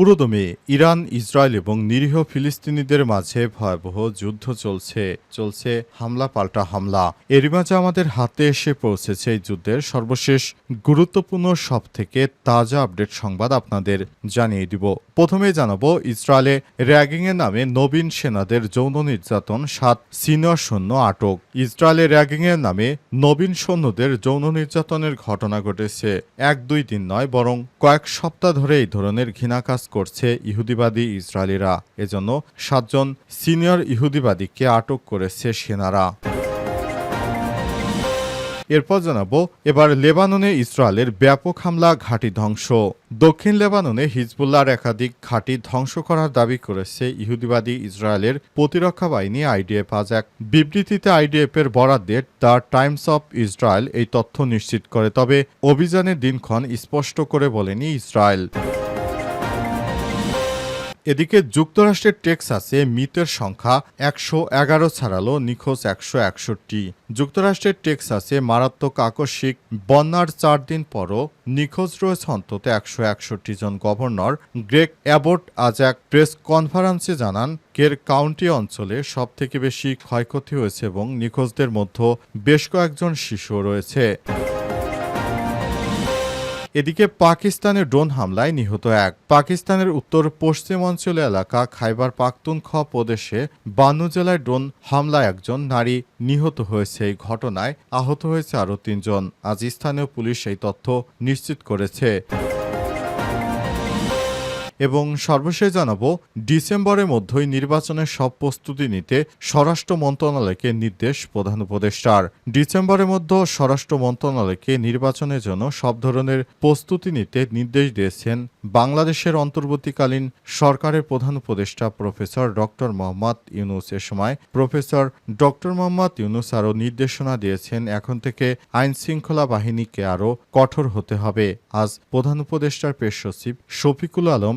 পুরোদমে Iran, Israel এবং নিরীহ ফিলিস্তিনিদের মাঝে ভয়াবহ যুদ্ধ চলছে চলছে হামলা পাল্টা হামলা। এরই মাঝে আমাদের হাতে এসে পৌঁছেছে এই যুদ্ধের সর্বশেষ গুরুত্বপূর্ণ সব থেকে তাজা আপডেট সংবাদ আপনাদের জানিয়ে দিব। প্রথমে জানাব, ইসরায়েলে র্যাগিংয়ের নামে নবীন সেনাদের যৌন নির্যাতন, সাত সিনিয়র সৈন্য আটক। ইসরায়েলে র্যাগিংয়ের নামে নবীন সৈন্যদের যৌন নির্যাতনের ঘটনা ঘটেছে। এক দুই দিন নয়, বরং কয়েক সপ্তাহ ধরে এই ধরনের ঘৃণা কাজ করছে ইহুদিবাদী ইসরায়েলিরা। এজন্য সাতজন সিনিয়র ইহুদিবাদীকে আটক করেছে সেনারা। এরপর জানাব, এবার লেবাননে ইসরায়েলের ব্যাপক হামলা, ঘাঁটি ধ্বংস। দক্ষিণ লেবাননে হিজবুল্লাহর একাধিক ঘাঁটি ধ্বংস করার দাবি করেছে ইহুদিবাদী ইসরায়েলের প্রতিরক্ষা বাহিনী আইডিএফ। আজ এক বিবৃতিতে আইডিএফের বরাদ্দে দ্য টাইমস অফ ইসরায়েল এই তথ্য নিশ্চিত করে, তবে অভিযানের দিনক্ষণ স্পষ্ট করে বলেনি ইসরায়েল। এদিকে যুক্তরাষ্ট্রের টেক্সাসে মৃতের সংখ্যা একশো এগারো ছাড়ালো, নিখোঁজ একশো একষট্টি। যুক্তরাষ্ট্রের টেক্সাসে মারাত্মক আকস্মিক বন্যার চার দিন পরও নিখোঁজ রয়েছে অন্তত একশো একষট্টি জন গভর্নর। গ্রেগ অ্যাবট আজ এক প্রেস কনফারেন্সে জানান, কের কাউন্টি অঞ্চলে সব থেকে বেশি ক্ষয়ক্ষতি হয়েছে এবং নিখোঁজদের মধ্যে বেশ কয়েকজন শিশুও রয়েছে। এদিকে পাকিস্তানের ড্রোন হামলায় নিহত এক। পাকিস্তানের উত্তর পশ্চিমাঞ্চল এলাকা খাইবার পাখতুনখ প্রদেশে বানু জেলায় ড্রোন হামলায় একজন নারী নিহত হয়েছে। এই ঘটনায় আহত হয়েছে আরও তিনজন। আজ স্থানীয় পুলিশ এই তথ্য নিশ্চিত করেছে। এবং সর্বশেষ জানাব, ডিসেম্বরের মধ্যেই নির্বাচনের সব প্রস্তুতি নিতে স্বরাষ্ট্র মন্ত্রণালয়কে নির্দেশ প্রধান উপদেষ্টার। ডিসেম্বরের মধ্যে স্বরাষ্ট্র মন্ত্রণালয়কে নির্বাচনের জন্য সব ধরনের প্রস্তুতি নিতে নির্দেশ দিয়েছেন বাংলাদেশের অন্তর্বর্তীকালীন সরকারের প্রধান উপদেষ্টা প্রফেসর ডক্টর মোহাম্মদ ইউনুস। এ সময় প্রফেসর ডক্টর মোহাম্মদ ইউনুস আরও নির্দেশনা দিয়েছেন, এখন থেকে আইন শৃঙ্খলা বাহিনীকে আরও কঠোর হতে হবে। আজ প্রধান উপদেষ্টার পেশ সচিব শফিকুল আলম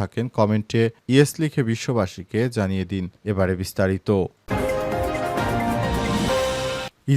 থাকেন, কমেন্টে ইয়েস লিখে বিশ্ববাসীকে জানিয়ে দিন এবারে বিস্তারিত।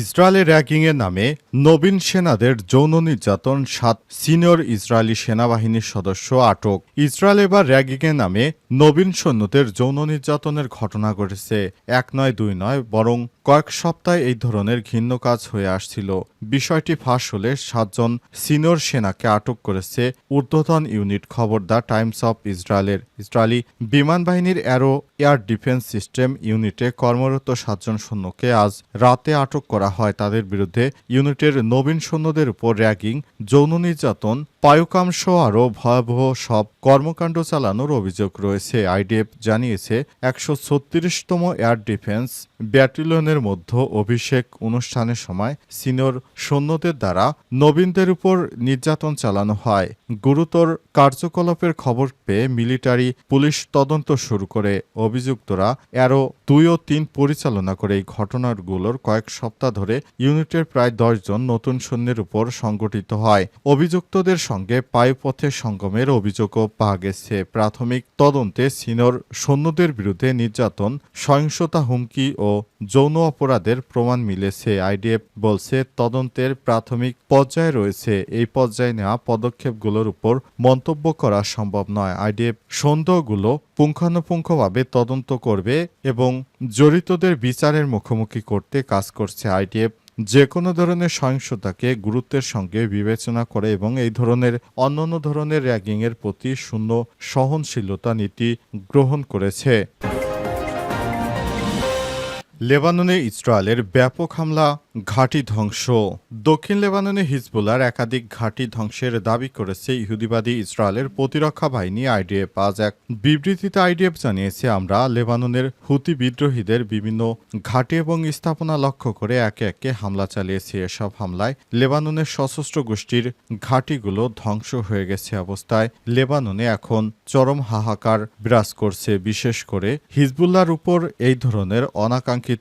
ইসরায়েলে র্যাগিংয়ের নামে নবীন সেনাদের যৌন নির্যাতন, সাত সিনিয়র ইসরায়েলি সেনাবাহিনীর সদস্য আটক। ইসরায়েল এবার র্যাগিংয়ের নামে নবীন সৈন্যদের যৌন নির্যাতনের ঘটনা ঘটেছে। এক নয় দুই নয়, বরং কয়েক সপ্তাহে এই ধরনের ঘিন্ন কাজ হয়ে আসছিল। বিষয়টি ফাঁস হলে সাতজন সিনিয়র সেনাকে আটক করেছে ঊর্ধ্বতন ইউনিট খবর দ্য টাইমস অফ ইসরায়েলের। ইসরায়েলি বিমান বাহিনীর অ্যারো এয়ার ডিফেন্স সিস্টেম ইউনিটে কর্মরত সাতজন সৈন্যকে আজ রাতে আটক করা হয়। তাদের বিরুদ্ধে ইউনিটের নবীন সৈন্যদের উপর র্যাগিং, যৌন নির্যাতন পায়ুকাংশ আরও ভয়াবহ সব কর্মকাণ্ড চালানোর অভিযোগ রয়েছে। আইডিএফ জানিয়েছে, একশো ছত্রিশতম এয়ার ডিফেন্স ব্যাটালিয়নের মধ্যে অভিষেক অনুষ্ঠানের সময় সিনিয়র সৈন্যদের দ্বারা নবীনদের উপর নির্যাতন চালানো হয়। গুরুতর কার্যকলাপের খবর পেয়ে মিলিটারি পুলিশ তদন্ত শুরু করে। অভিযুক্তরা এরও দুই ও তিন পরিচালনা করে এই ঘটনাগুলোর কয়েক সপ্তাহ ধরে ইউনিটের প্রায় দশজন নতুন সৈন্যের উপর সংগঠিত হয়। অভিযুক্তদের সঙ্গে পায়ুপথে সঙ্গমের অভিযোগও পাওয়া গেছে। প্রাথমিক তদন্তে সিনিয়র সৈন্যদের বিরুদ্ধে নির্যাতন, সহিংসতা হুমকি ও যৌন অপরাধের প্রমাণ মিলেছে। আইডিএফ বলছে, তদন্তের প্রাথমিক পর্যায়ে রয়েছে। এই পর্যায়ে নেওয়া পদক্ষেপগুলোর উপর মন্তব্য করা সম্ভব নয়। আইডিএফ সন্দেহগুলো পুঙ্খানুপুঙ্খভাবে তদন্ত করবে এবং জড়িতদের বিচারের মুখোমুখি করতে কাজ করছে। আইডিএফ যে কোনো ধরনের সহিংসতাকে গুরুত্বের সঙ্গে বিবেচনা করে এবং এই ধরনের অন্যান্য ধরনের র্যাগিংয়ের প্রতি শূন্য সহনশীলতা নীতি গ্রহণ করেছে। লেবাননে ইসরায়েলের ব্যাপক হামলা, ঘাঁটি ধ্বংস। দক্ষিণ লেবাননে হিজবুল্লার একাধিক ঘাঁটি ধ্বংসের দাবি করেছে ইহুদিবাদী ইসরায়েলের প্রতিরক্ষা বাহিনী আইডিএফ। আজ এক বিবৃতিতে আইডিএফ জানিয়েছে, আমরা লেবাননের হুতি বিদ্রোহীদের বিভিন্ন ঘাঁটি এবং স্থাপনা লক্ষ্য করে একে একে হামলা চালিয়েছে। এসব হামলায় লেবাননের সশস্ত্র গোষ্ঠীর ঘাঁটিগুলো ধ্বংস হয়ে গেছে অবস্থায়। লেবাননে এখন চরম হাহাকার বিরাজ করছে। বিশেষ করে হিজবুল্লার উপর এই ধরনের অনাকাঙ্ক্ষিত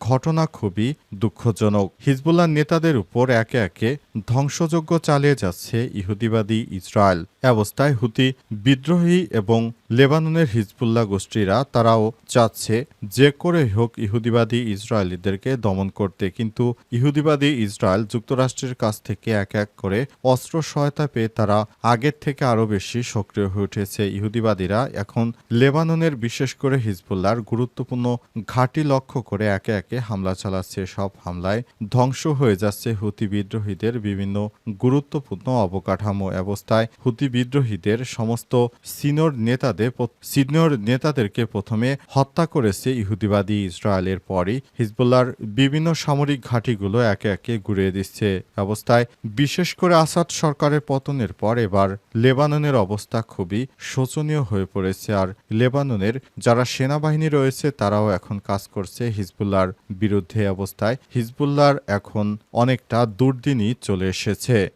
ঘটনা খুবই দুঃখজনক। হিজবুল্লাহ নেতাদের উপর একে একে ধ্বংসযজ্ঞ চালিয়ে যাচ্ছে ইহুদিবাদী ইসরায়েল। অবস্থায় হুতি বিদ্রোহী এবং লেবাননের হিজবুল্লাহ গোষ্ঠীরা তারাও চাচ্ছে যে করে হোক ইহুদিবাদী ইসরায়েলিদেরকে দমন করতে। কিন্তু ইহুদিবাদী ইসরায়েল যুক্তরাষ্ট্রের কাছ থেকে এক এক করে অস্ত্র সহায়তা পেয়ে তারা আগের থেকে আরও বেশি সক্রিয় হয়ে উঠেছে। ইহুদিবাদীরা এখন লেবাননের বিশেষ করে হিজবুল্লাহর গুরুত্বপূর্ণ ঘাঁটি লক্ষ্য করে একে একে হামলা চালাচ্ছে। সব হামলায় ধ্বংস হয়ে যাচ্ছে হুতি বিদ্রোহীদের বিভিন্ন গুরুত্বপূর্ণ অবকাঠামো অবস্থায়। হুতি বিদ্রোহীদের সমস্ত সিনিয়র নেতাদের সিনিয়র নেতাদেরকে প্রথমে হত্যা করেছে ইহুদিবাদী ইসরায়েলের পরই। হিজবুল্লাহর বিভিন্ন সামরিক ঘাঁটিগুলো একে একে ঘুরিয়ে দিচ্ছে অবস্থায়। বিশেষ করে আসাদ সরকারের পতনের পর এবার লেবাননের অবস্থা খুবই শোচনীয় হয়ে পড়েছে। আর লেবাননের যারা সেনাবাহিনী রয়েছে, তারাও এখন কাজ করছে হিজবুল্লাহর বিরুদ্ধে অবস্থায় হিজবুল্লাহর এখন অনেকটা দুর্দিনই চলে এসেছে।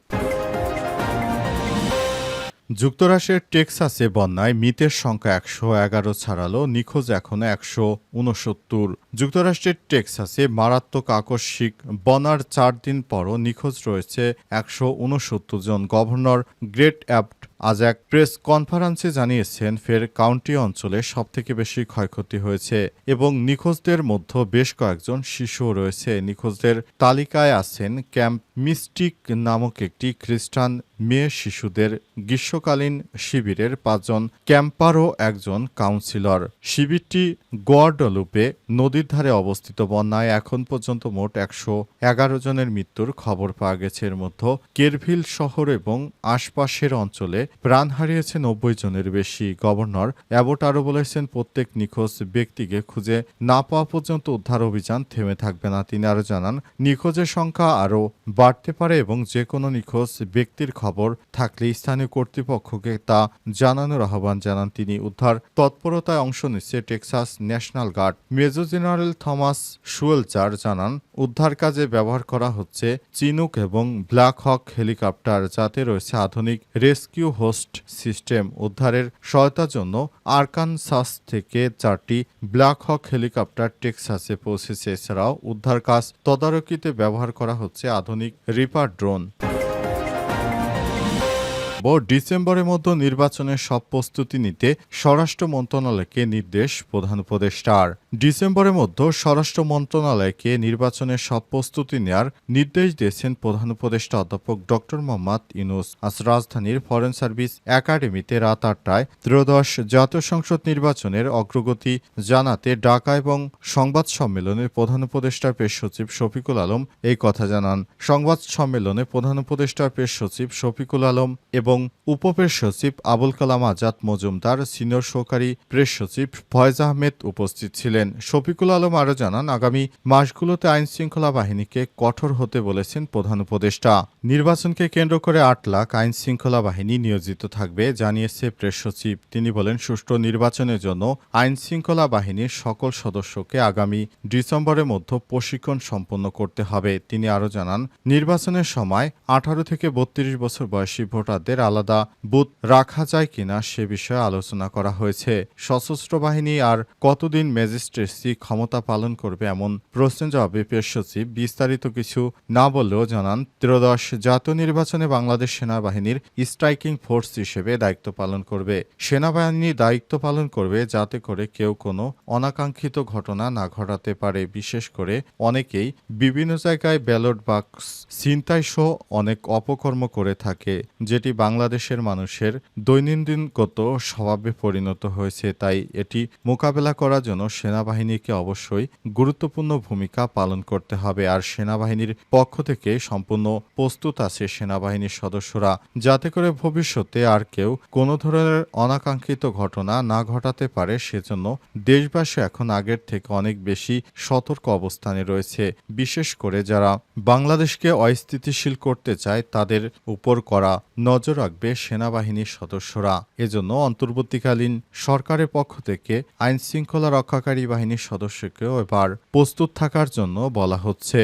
যুক্তরাষ্ট্রের টেক্সাসে বন্যায় মৃতের সংখ্যা একশো এগারো ছাড়ালো, নিখোঁজ এখনও একশো উনসত্তর যুক্তরাষ্ট্রের টেক্সাসে মারাত্মক আকস্মিক বনার চার দিন পরও নিখোঁজ রয়েছে একশো উনসত্তর জন গভর্নর গ্রেট অ্যাপ্ট আজ এক প্রেস কনফারেন্সে জানিয়েছেন, ফের কাউন্টি অঞ্চলে সবথেকে বেশি ক্ষয়ক্ষতি হয়েছে এবং নিখোঁজদের মধ্যে বেশ কয়েকজন শিশুও রয়েছে। নিখোঁজদের তালিকায় আছেন ক্যাম্প মিস্টিক নামক একটি খ্রিস্টান মেয়ে শিশুদের গ্রীষ্মকালীন শিবিরের পাঁচজন, ক্যাম্পারও একজন কাউন্সিলর। শিবিরটি গোয়ার্ডলুপে নদীর ধারে অবস্থিত বন্যায় এখন পর্যন্ত মোট একশো এগারো জনের মৃত্যুর খবর পাওয়া গেছে। এর মধ্যে কেরভিল শহর এবং আশপাশের অঞ্চলে প্রাণ হারিয়েছে নব্বই জনের বেশি। গভর্নর অ্যাবট আরও বলেছেন, প্রত্যেক নিখোঁজ ব্যক্তিকে খুঁজে না পাওয়া পর্যন্ত উদ্ধার অভিযান থেমে থাকবে না। তিনি আরও জানান, নিখোঁজের সংখ্যা আরও বাড়তে পারে এবং যে কোনো নিখোঁজ ব্যক্তির খবর থাকলে স্থানীয় কর্তৃপক্ষকে তা জানানোর আহ্বান জানান তিনি। উদ্ধার তৎপরতায় অংশ নিচ্ছে Texas National Guard. Major General Thomas Suelzer জানান, উদ্ধার কাজে ব্যবহার করা হচ্ছে চিনুক এবং ব্ল্যাক হক হেলিকপ্টার, যাতে রয়েছে আধুনিক রেস্কিউ হোস্ট সিস্টেম। উদ্ধারের সহায়তার জন্য আরকানসাস থেকে চারটি ব্ল্যাক হক হেলিকপ্টার টেক্সাসে পৌঁছেছে। এছাড়াও উদ্ধার কাজ তদারকিতে ব্যবহার করা হচ্ছে আধুনিক রিপার ড্রোন। ডিসেম্বরের মধ্যে নির্বাচনের সব প্রস্তুতি নিতে স্বরাষ্ট্র মন্ত্রণালয়কে নির্দেশ প্রধান উপদেষ্টার। ডিসেম্বরের মধ্যে স্বরাষ্ট্র মন্ত্রণালয়কে নির্বাচনের সব প্রস্তুতি নেয়ার নির্দেশ দিয়েছেন প্রধান উপদেষ্টা অধ্যাপক ডক্টর মোহাম্মদ ইনুস আজ রাজধানীর ফরেন সার্ভিস একাডেমিতে রাত আটটায় ত্রয়োদশ জাতীয় সংসদ নির্বাচনের অগ্রগতি জানাতে ঢাকা এবং সংবাদ সম্মেলনে প্রধান উপদেষ্টার পেশ সচিব শফিকুল আলম এই কথা জানান। সংবাদ সম্মেলনে প্রধান উপদেষ্টার পেশ সচিব শফিকুল আলম এবং উপপ্রেস সচিব আবুল কালাম আজাদ মজুমদার, সিনিয়র সহকারী প্রেস সচিব ফয়েজ আহমেদ উপস্থিত ছিলেন। শফিকুল আলম আরও জানান, আগামী মাসগুলোতে আইন শৃঙ্খলা বাহিনীকে কঠোর হতে বলেছেন প্রধান উপদেষ্টা। নির্বাচনকে কেন্দ্র করে আট লাখ আইন শৃঙ্খলা বাহিনী নিয়োজিত থাকবে জানিয়েছে প্রেস সচিব। তিনি বলেন, সুষ্ঠু নির্বাচনের জন্য আইন শৃঙ্খলা বাহিনীর সকল সদস্যকে আগামী ডিসেম্বরের মধ্যে প্রশিক্ষণ সম্পন্ন করতে হবে। তিনি আরও জানান, নির্বাচনের সময় আঠারো থেকে বত্রিশ বছর বয়সী ভোটারদের আলাদা বুথ রাখা যায় কিনা সে বিষয়ে আলোচনা করা হয়েছে। সশস্ত্র বাহিনী আর কতদিন ম্যাজিস্ট্রেসি ক্ষমতা পালন করবে এমন প্রশ্নের জবাবে পেশ সচিব বিস্তারিত কিছু না বললেও জানান, ত্রয়োদশ জাতীয় নির্বাচনে বাংলাদেশ সেনাবাহিনীর স্ট্রাইকিং ফোর্স হিসেবে দায়িত্ব পালন করবে। সেনাবাহিনী দায়িত্ব পালন করবে যাতে করে কেউ কোনো অনাকাঙ্ক্ষিত ঘটনা না ঘটাতে পারে। বিশেষ করে অনেকেই বিভিন্ন জায়গায় ব্যালট বাক্স, ছিনতাই সহ অনেক অপকর্ম করে থাকে, যেটি বাংলাদেশের মানুষের দৈনন্দিনগত স্বভাবে পরিণত হয়েছে। তাই এটি মোকাবেলা করার জন্য সেনা সেনাবাহিনীকে অবশ্যই গুরুত্বপূর্ণ ভূমিকা পালন করতে হবে। আর সেনাবাহিনীর পক্ষ থেকে সম্পূর্ণ প্রস্তুত আছে সেনাবাহিনীর সদস্যরা। যাতে করে ভবিষ্যতে আর কেউ কোনো ধরনের অনাকাঙ্ক্ষিত ঘটনা না ঘটাতে পারে, সেজন্য দেশবাসী এখন আগের থেকে অনেক বেশি সতর্ক অবস্থানে রয়েছে। বিশেষ করে যারা বাংলাদেশকে অস্থিতিশীল করতে চায়, তাদের উপর করা নজর রাখবে সেনাবাহিনীর সদস্যরা। এজন্য অন্তর্বর্তীকালীন সরকারের পক্ষ থেকে আইন শৃঙ্খলা রক্ষাকারী বাহিনীর সদস্যকেও এবার প্রস্তুত থাকার জন্য বলা হচ্ছে।